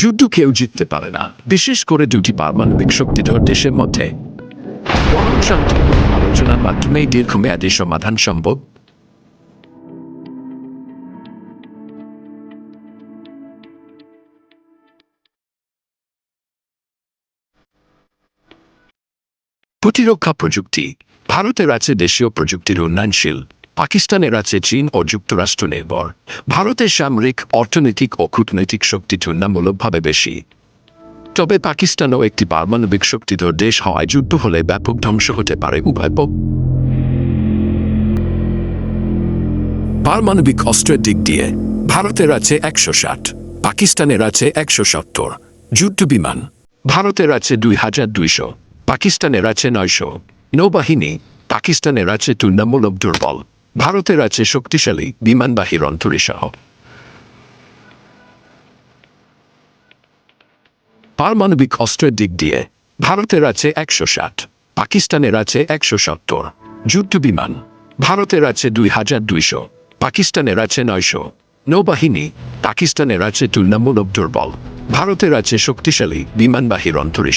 যুদ্ধ কেউ জিততে পারে না, বিশেষ করে দুটি পারমাণবিক শক্তিধর দেশের মধ্যে। আলোচনার মাধ্যমেই দীর্ঘমেয়াদী সমাধান সম্ভব। প্রতিরক্ষা প্রযুক্তি, ভারতের আছে দেশীয় প্রযুক্তির উন্নয়নশীল। পাকিস্তানের আছে চীন ও যুক্তরাষ্ট্র নির্ভর। ভারতের সামরিক, অর্থনৈতিক ও কূটনৈতিক শক্তি তুলনামূলকভাবে বেশি। তবে পাকিস্তানও একটি পারমাণবিক শক্তিধর দেশ হওয়ায় যুদ্ধ হলে ব্যাপক ধ্বংস হতে পারে উভয় পারমাণবিক অস্ত্রের দিক দিয়ে ভারতের আছে একশো ষাট, পাকিস্তানের আছে একশো সত্তর, যুদ্ধ বিমান। ভারতের আছে দুই হাজার দুইশো, পাকিস্তানের আছে নয়শো। নৌবাহিনী পাকিস্তানের আছে তুলনামূলক দুর্বল। ভারতের আছে শক্তিশালী বিমানবাহী রন্থরী সহ পারমাণবিক অস্ত্রের দিক দিয়ে ভারতের আছে একশো ষাট, পাকিস্তানের আছে একশো সত্তর যুদ্ধ বিমান, ভারতের আছে দুই হাজার দুইশো, পাকিস্তানের আছে নয়শো, নৌবাহিনী, পাকিস্তানের আছে তুলনামূলক দুর্বল, ভারতের আছে শক্তিশালী বিমানবাহী রন্থরী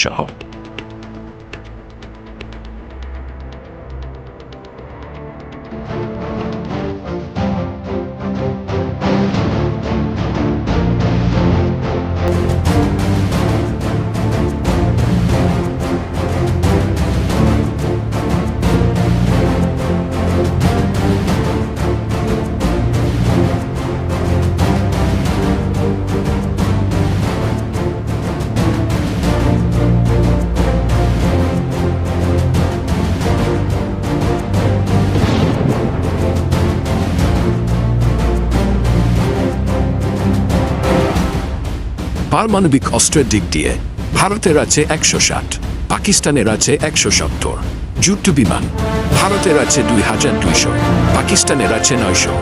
পারমাণবিক অস্ত্রের দিক দিয়ে ভারতের আছে একশো ষাট, পাকিস্তানের আছে একশো সত্তর। যুদ্ধ বিমান, ভারতের আছে দুই হাজার দুইশো, পাকিস্তানের আছে নয়শো।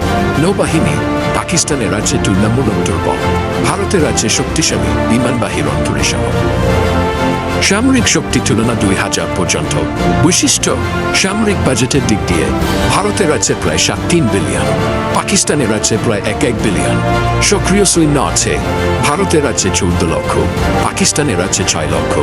নৌবাহিনী, পাকিস্তানের আছে তুলনামূলক দুর্বল ভারতের আছে শক্তিশালী বিমানবাহী রন্ধ্রে সহ সামরিক শক্তি তুলনা দুই হাজার পর্যন্ত। বৈশিষ্ট্য, সামরিক বাজেটের দিক দিয়ে ভারতের আছে প্রায় সাত তিন বিলিয়ন পাকিস্তানের আছে প্রায় এক এক বিলিয়ন সক্রিয় সৈন্য আছে। ভারতের আছে চৌদ্দ লক্ষ। পাকিস্তানের আছে ছয় লক্ষ।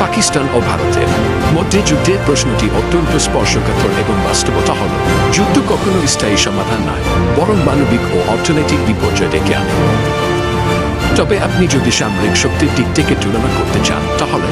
পাকিস্তান ও ভারতের মধ্যে যুদ্ধের প্রশ্নটি অত্যন্ত স্পর্শকাতর এবং বাস্তবতা হল। যুদ্ধ কখনো স্থায়ী সমাধান নয়, বরং মানবিক ও অর্থনৈতিক বিপর্যয় ডেকে আনে। তবে আপনি যদি সামরিক শক্তির দিক থেকে তুলনা করতে চান, তাহলে